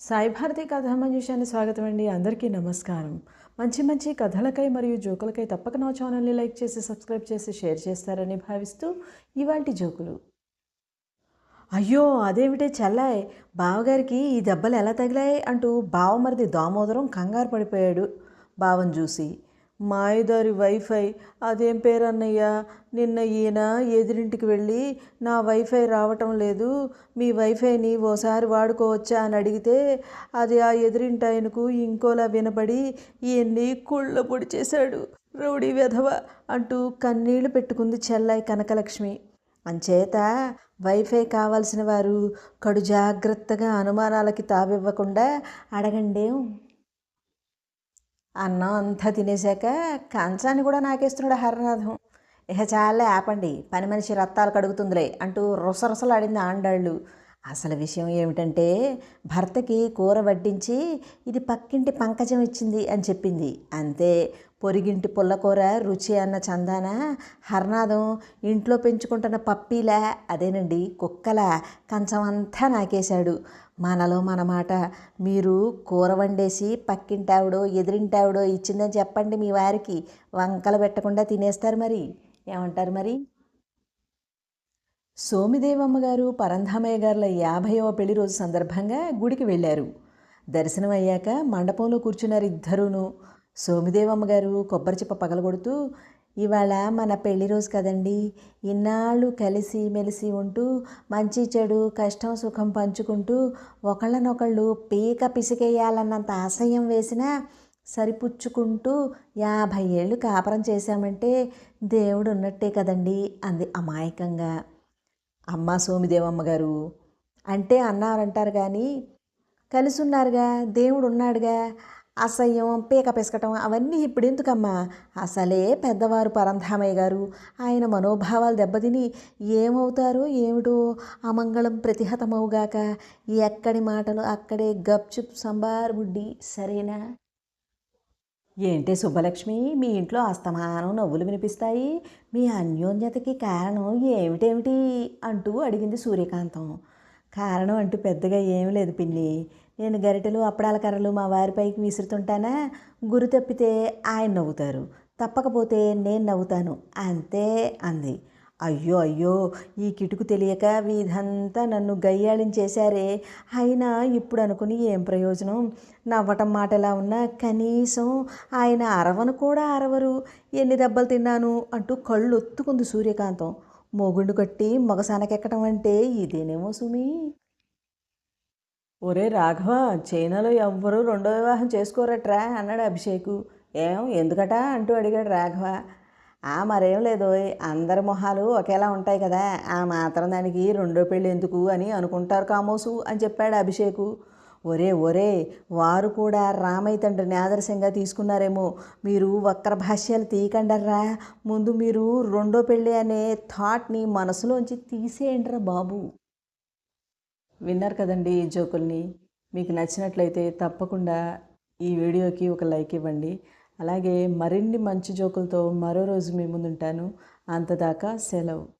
సాయి భారతి కథా మంజుషాన్ని స్వాగతం అండి అందరికీ నమస్కారం. మంచి మంచి కథలకై మరియు జోకులకై తప్పక నా ఛానల్ని లైక్ చేసి సబ్స్క్రైబ్ చేసి షేర్ చేస్తారని భావిస్తూ ఇవాంటి జోకులు. అయ్యో అదేమిటే చల్లాయ్? బావగారికి ఈ దెబ్బలు ఎలా తగిలాయి అంటూ బావమరిది దామోదరం కంగారు పడిపోయాడు. బావం చూసి మాయదారి వైఫై. అదేం పేరు నిన్న ఈయన ఎదిరింటికి వెళ్ళి నా వైఫై రావటం లేదు. మీ వైఫైని ఓసారి వాడుకోవచ్చా అని అడిగితే అది ఆ ఎదురింటి ఆయనకు ఇంకోలా వినపడి ఈయన్ని కుళ్ళ పొడి చేశాడు. రౌడీ వెధవ అంటూ కన్నీళ్ళు పెట్టుకుంది చెల్లాయి కనకలక్ష్మి. అంచేత వైఫై కావాల్సిన వారు కడు జాగ్రత్తగా అనుమానాలకి తావివ్వకుండా అడగండేం? అన్నం అంతా తినేశాక కంచాన్ని కూడా నాకేస్తున్నాడు హరనాథం. ఇహ చాలే ఆపండి పని మనిషి రత్తాలు కడుగుతుందిలే అంటూ రొసరొసలాడింది ఆండాళ్ళు. అసలు విషయం ఏమిటంటే భర్తకి కూర వడ్డించి ఇది పక్కింటి పంకజం ఇచ్చింది అని చెప్పింది. అంతే పొరిగింటి పుల్లకూర రుచి అన్న చందాన హర్నాదం ఇంట్లో పెంచుకుంటున్న పప్పీలా అదేనండి కుక్కల కంచం అంతా నాకేశాడు. మనలో మన మాట మీరు కూర వండేసి పక్కింటావిడో ఎదిరింటావిడో ఇచ్చిందని చెప్పండి మీ వారికి. వంకలు పెట్టకుండా తినేస్తారు మరి. ఏమంటారు మరి? సోమిదేవమ్మ గారు పరంధామయ్య గారుల యాభైవ పెళ్ళి రోజు సందర్భంగా గుడికి వెళ్ళారు. దర్శనం అయ్యాక మండపంలో కూర్చున్నారు ఇద్దరూను సోమిదేవమ్మ గారు కొబ్బరి చిప్ప పగలగొడుతూ ఇవాళ మన పెళ్ళి రోజు కదండి ఇన్నాళ్ళు కలిసి మెలిసి ఉంటూ మంచి చెడు కష్టం సుఖం పంచుకుంటూ ఒకళ్ళనొకళ్ళు పీక పిసికేయాలన్నంత ఆశయం వేసినా సరిపుచ్చుకుంటూ యాభై ఏళ్ళు కాపురం చేశామంటే దేవుడు ఉన్నట్టే కదండి అంది అమాయకంగా. అమ్మ సోమిదేవమ్మ గారు అంటే అన్నారంటారు కానీ కలిసి ఉన్నారుగా దేవుడు ఉన్నాడుగా అసహ్యం పీక పిసకటం అవన్నీ ఇప్పుడు ఎందుకమ్మా అసలే పెద్దవారు పరంధామయ్య గారు. ఆయన మనోభావాలు దెబ్బతిని ఏమవుతారో ఏమిటో అమంగళం ప్రతిహతమవుగాక ఎక్కడి మాటలు అక్కడే గప్చుప్ సంబార్ బుడ్డి సరేనా? ఏంటి సుబ్బలక్ష్మి? మీ ఇంట్లో అస్తమానం నవ్వులు వినిపిస్తాయి. మీ అన్యోన్యతకి కారణం ఏమిటేమిటి? అంటూ అడిగింది సూర్యకాంతం. కారణం అంటూ పెద్దగా ఏమీ లేదు పిన్ని. నేను గరిటెలు అప్పడాల కర్రలు మా వారిపైకి విసురుతుంటానా? గురి తప్పితే ఆయన నవ్వుతారు. తప్పకపోతే నేను నవ్వుతాను. అంతే అంది. అయ్యో అయ్యో ఈ కిటుకు తెలియక వీధంతా నన్ను గయ్యాళించేశారే అయినా ఇప్పుడు అనుకుని ఏం ప్రయోజనం? నవ్వటం మాట ఎలా ఉన్నా కనీసం ఆయన అరవను కూడా అరవరు. ఎన్ని దెబ్బలు తిన్నాను అంటూ కళ్ళు ఒత్తుకుంది సూర్యకాంతం. మొగుండు కట్టి మగసానకెక్కడం అంటే ఇదేనేమో సుమి? ఒరే రాఘవ చైనాలో ఎవ్వరూ రెండో వివాహం చేసుకోరట్రా అన్నాడు అభిషేకు. ఏం ఎందుకట? అంటూ అడిగాడు రాఘవ. ఆ మరేం లేదు అందరి మొహాలు ఒకేలా ఉంటాయి కదా ఆ మాత్రం దానికి రెండో పెళ్ళి ఎందుకు అని అనుకుంటారు కామోసు అని చెప్పాడు అభిషేకు. ఒరే ఒరే వారు కూడా రామయ్య తండ్రిని ఆదర్శంగా తీసుకున్నారేమో మీరు వక్ర భాష్యాలు తీయకండర్రా ముందు మీరు రెండో పెళ్ళి అనే థాట్ని మనసులోంచి తీసేయండిరా బాబు. విన్నారు కదండి ఈ జోకుల్ని మీకు నచ్చినట్లయితే తప్పకుండా ఈ వీడియోకి ఒక లైక్ ఇవ్వండి. అలాగే మరిన్ని మంచి జోకులతో మరో రోజు మీ ముందుంటాను. అంతదాకా సెలవు.